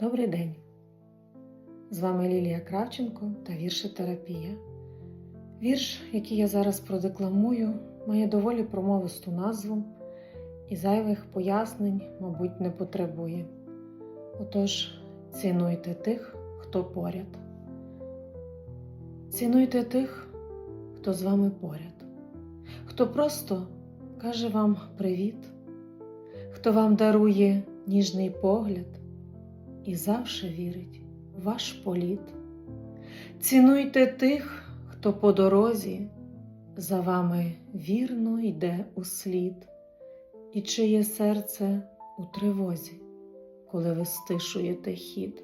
Добрий день! З вами Лілія Кравченко та віршотерапія. Вірш, який я зараз продекламую, має доволі промовисту назву і зайвих пояснень, мабуть, не потребує. Отож, цінуйте тих, хто поряд. Цінуйте тих, хто з вами поряд, хто просто каже вам привіт, хто вам дарує ніжний погляд і завше вірить в ваш політ. Цінуйте тих, хто по дорозі за вами вірно йде у слід, і чиє серце у тривозі, коли ви стишуєте хід.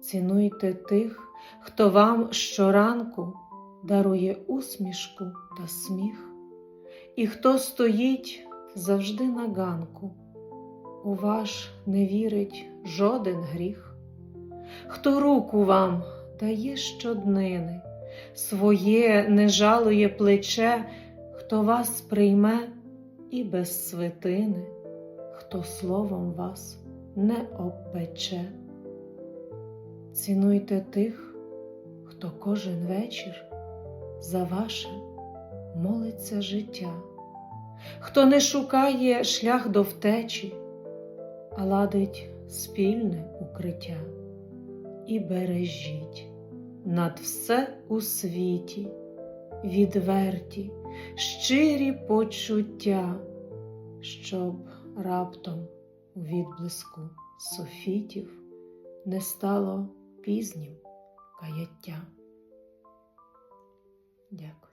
Цінуйте тих, хто вам щоранку дарує усмішку та сміх, і хто стоїть завжди на ганку у ваш не вірить жоден гріх, хто руку вам дає щоднини, своє не жалує плече, хто вас прийме і без свитини, хто словом вас не обпече. Цінуйте тих, хто кожен вечір за ваше молиться життя, хто не шукає шлях до втечі ладить спільне укриття. І бережіть над все у світі, відверті, щирі почуття, щоб раптом у відблиску софітів не стало пізнім каяття. Дякую.